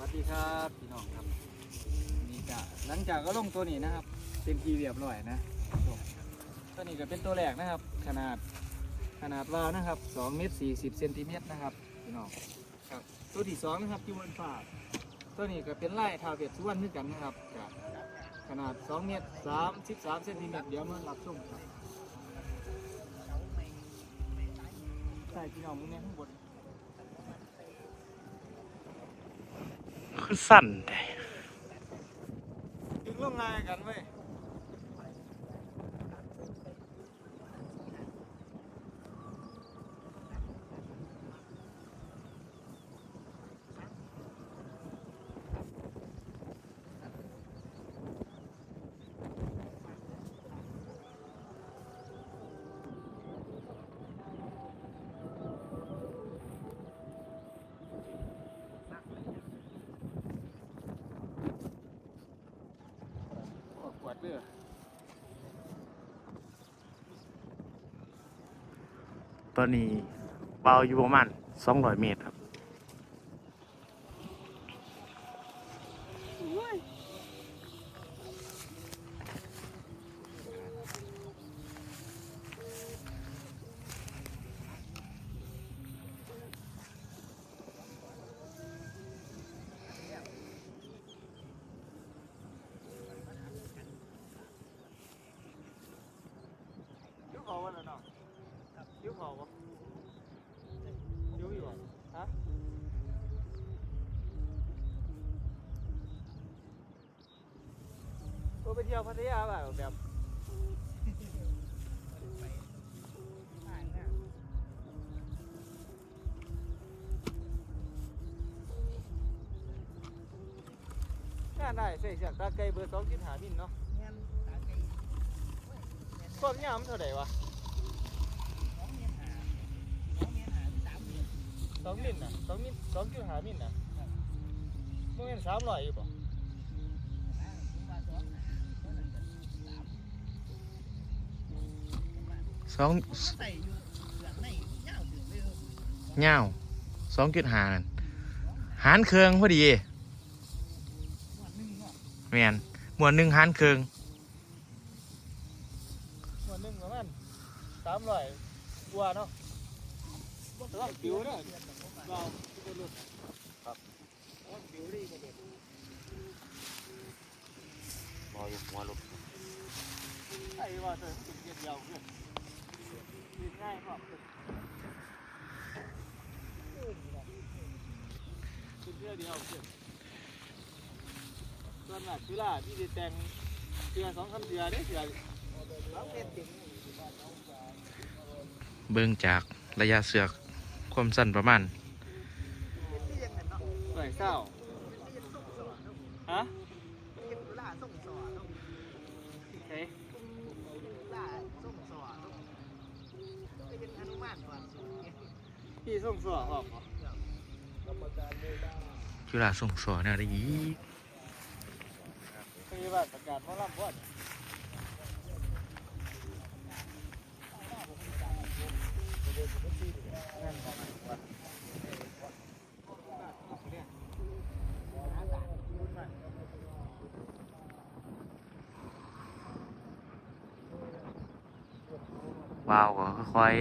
วัสดีครับพี่น้องครับนี่จะหลังจากก็ลงตัวนี้นะครับเต็มทีเรียบร้อยนะตัวนี้ก็เป็นตัวแรกนะครับ ขนาดขนาดวาวนะครับ2เมตร40เซนติเมตรนะครับพี่น้องครับตัวที่สองนะครับอยู่บนฟ้าตัวนี้ก็เป็นไล่ทาเวทสุวรรณด้วยกันนะครับขนาด2เมตร33เซนติเมตรเดี๋ยวมารับชมครับใช่พี่น้องมึงเนี่ยข้างบน คือสั่นแท้ ถึงร่วมงานกันเว้ย ดเรือตอนนี้เบาอยู่ประมาณ200เมตรครับ ยิ้วเขาวันละเนาะยิ้วเขาปะยิ้วอยู่อะฮะ ก็ไปเที่ยวพัทยาแบบแบบงานได้ใส่เสียกตาไกลเบอร์สองจุดหามิลเนาะความยาวมันเท่าไหร่วะสองมิลนะสองมิลสองจุดหามิลนะมันเป็นสามร้อยอยู่ป่ะ สองเงาสองจุดหานั่นหารเครื่องพอดีแมนหมวดหนึ่งหารเครื่องส่วนหนึ่งประมาณสามร้อยกว่าเนาะแต่ว่าผิวเนี่ยเราทุกคนรู้ครับแต่ว่าผิวดีกว่าเดิมบออยู่หัวลุกไอ้ว่าเธอติดเกียร์ยาวเพื่อนติดง่าย ครับติดเกียร์เดียวเพื่อนส่วนหลักคือล่ะที่จะแต่งเสือสองคำเสือเนี่ยเสือสองเมตรถึงเบิ่งจากระยะเสือกความสั้นประมาณหน่อยเศร้าฮะเฮ้ พี่ส่งสอออกเหรอจุฬาส่งสอนอะไรอีกมีบัตรประกาศหมอลำบ่อนนั่นขอนวัดว้าวก็ค่อย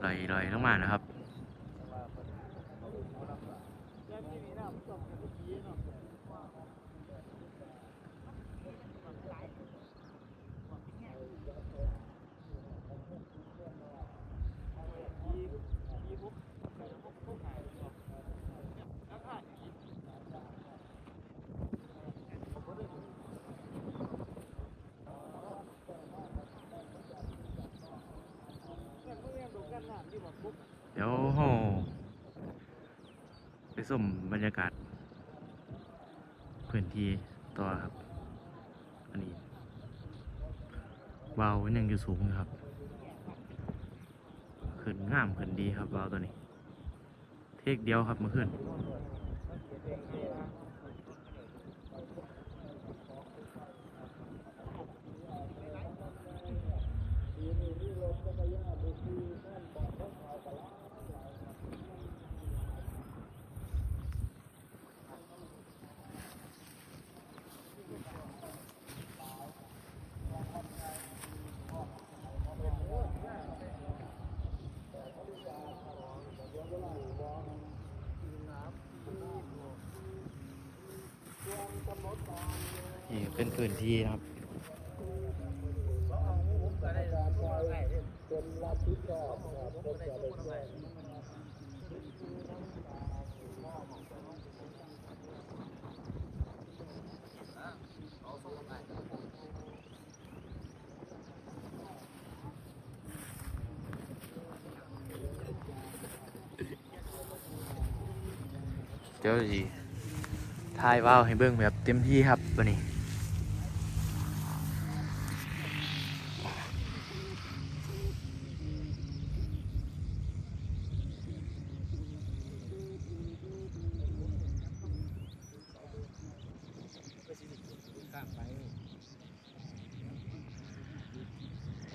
ไหลอยๆลงมานะครับ เดี๋ยวเรา ไปชมบรรยากาศพื้นที่ต่อครับ อันนี้วาวยังอยู่สูงครับ ขึ้นงามขึ้นดีครับวาวตัวนี้ เทคเดียวครับมื่อคืน นี่ เป็นพื้นที่ครับเจ้าสิทายว่าวให้เบิ่งแบบเต็มที่ครับวันนี้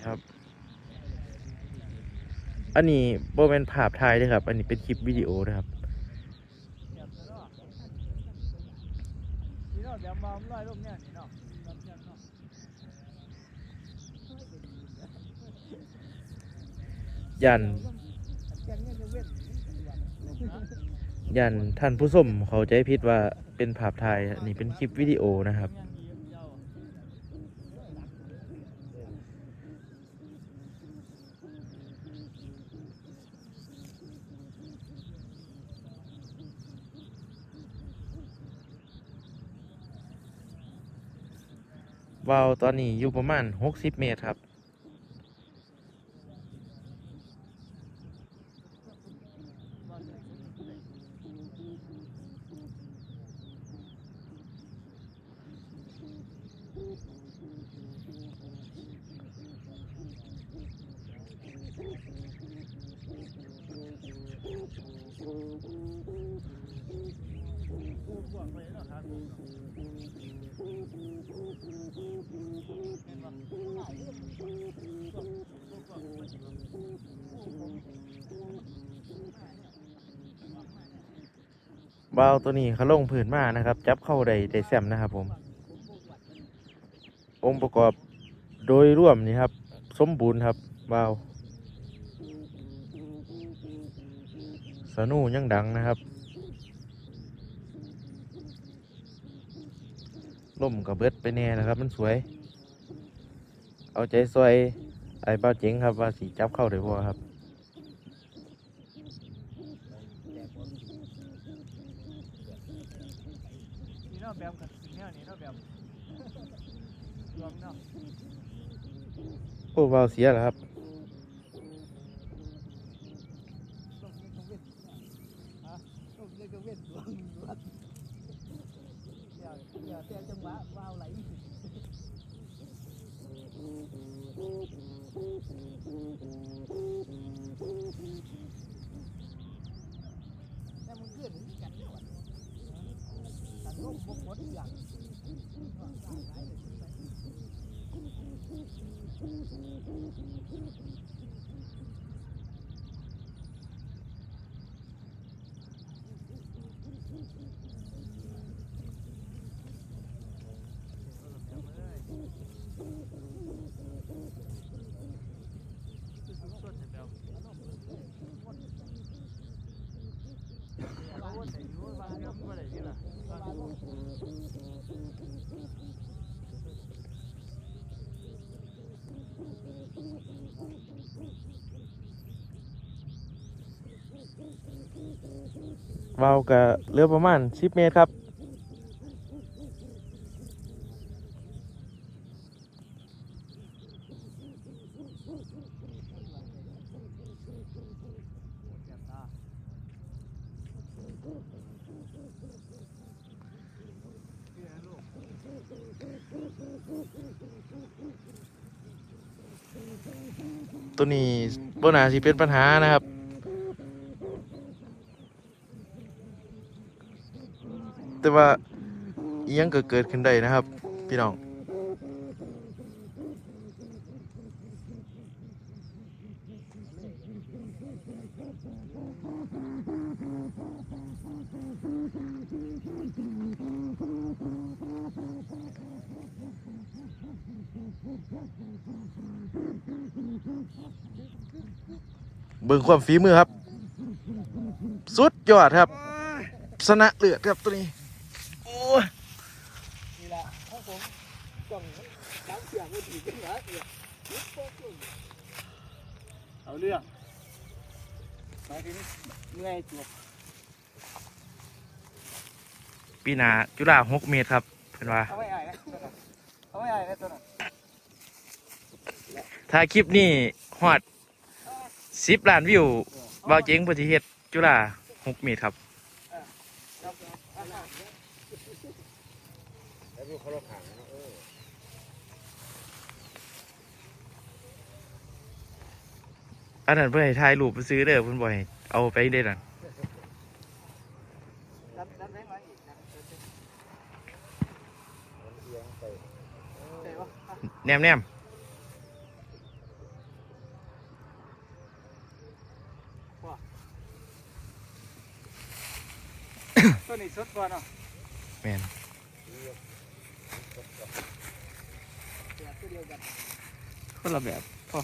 ครับ อันนี้โบเป็นภาพถ่ายเลยครับ อันนี้เป็นคลิปวิดีโอนะครับยันแกงเนี่ยจะเว้นยันท่านผู้ชมเขาใจผิดว่าเป็นภาพถ่ายอันนี้เป็นคลิปวิดีโอนะครับ วาวตอนนี้อยู่ประมาณ 60 เมตรครับ วาวตัวนี้เขาลงผืนมานะครับ จับเข้าได้ได้แซมนะครับผม องค์ประกอบโดยร่วมนี่ครับ สมบูรณ์ครับวาวสนูยังดังนะครับล่มกับเบิดไปแน่นะครับ มันสวย เอาใจซอยไอ้เป้าเจ๋งครับว่าสีจับเข้าได้บ่ครับ นี่เนาะแบบกับสิ่งเนี้ยนี่เนาะแบบรวมเนาะ โอ้วาวเสียแล้วครับต้องเล่นต้องเว้นฮะต้องเล่นต้องเว้นรว วาวกับเรือประมาณ 10 เมตรครับ ตัวนี้บนาสิเป็นปัญหานะครับ แต่ว่าอิหยังก็เกิดขึ้นได้นะครับ พี่น้องเบิ่งความฝีมือครับ สุดยอดครับ สนะเลือดครับตัวนี้ โอ้ย เอาเรื่องไปถึงเมื่อยจบปีหนาจุฬาหกเมตรครับเพิ่นว่า เอาไว้ไอ้นะเอาไว้ไอ้นะตัวนั้นถ้าคลิปนี้ฮอดสิบล้านวิวเบาเจ๋งเพุทธิเฮ็ดจุฬาหกเมตรครับ แล้วมีคนละขังนะ อออันนั้นเพื่อให้ถ่ายรูปไปซื้อเด้อเพิ่นบ่ให้เอาไปเด้นั่นดันดันแรงไว้อีกดันเดินมันเอียงไปๆเตะวะอะแนมแนมตัวนี้สุดกว่าเนาะแมนแบบตัวเดียวกันคนละแบบพอ